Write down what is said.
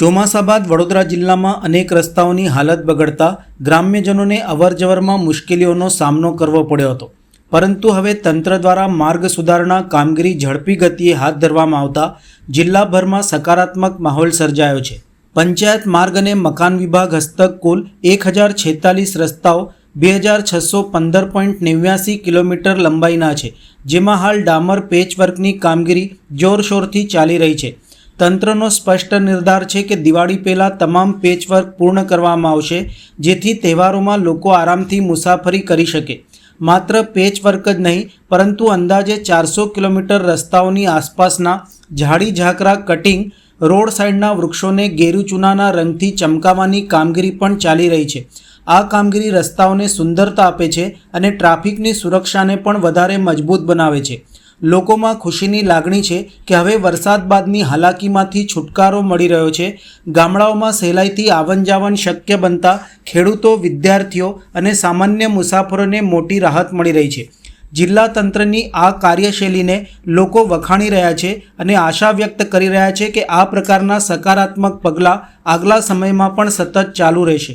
ચોમાસા બાદ વડોદરા જિલ્લામાં અનેક રસ્તાઓની હાલત બગડતા ગ્રામ્યજનોને અવરજવરમાં મુશ્કેલીઓનો સામનો કરવો પડ્યો હતો. પરંતુ હવે તંત્ર દ્વારા માર્ગ સુધારણા, કામગીરી ઝડપી ગતિએ હાથ ધરવામાં આવતા જિલ્લાભરમાં સકારાત્મક માહોલ સર્જાયો છે. પંચાયત માર્ગ અને મકાન વિભાગ હસ્તક કુલ એક હજાર છેતાલીસ રસ્તાઓ, બે હજાર છસો પંદર પોઈન્ટ નેવ્યાસી કિલોમીટર લંબાઈના છે, જેમાં હાલ ડામર પેચવર્કની કામગીરી જોરશોરથી ચાલી રહી છે. તંત્રનો સ્પષ્ટ નિર્ધાર છે કે દિવાળી પહેલાં તમામ પેચવર્ક પૂર્ણ કરવામાં આવશે, જેથી તહેવારોમાં લોકો આરામથી મુસાફરી કરી શકે. માત્ર પેચવર્ક જ નહીં, પરંતુ અંદાજે ચારસો કિલોમીટર રસ્તાઓની આસપાસના ઝાડી ઝાકરા કટિંગ, રોડ સાઇડના વૃક્ષોને ગેરુ ચૂનાના રંગથી ચમકાવવાની કામગીરી પણ ચાલી રહી છે. આ કામગીરી રસ્તાઓને સુંદરતા આપે છે અને ટ્રાફિકની સુરક્ષાને પણ વધારે મજબૂત બનાવે છે. લોકોમાં ખુશીની લાગણી છે કે હવે વરસાદ બાદની હાલાકીમાંથી છુટકારો મળી રહ્યો છે. ગામડાઓમાં સહેલાઈથી આવન જાવન શક્ય બનતા ખેડૂતો, વિદ્યાર્થીઓ અને સામાન્ય મુસાફરોને મોટી રાહત મળી રહી છે. જિલ્લા તંત્રની આ કાર્યશૈલીને લોકો વખાણી રહ્યા છે અને આશા વ્યક્ત કરી રહ્યા છે કે આ પ્રકારના સકારાત્મક પગલાં આગલા સમયમાં પણ સતત ચાલુ રહેશે.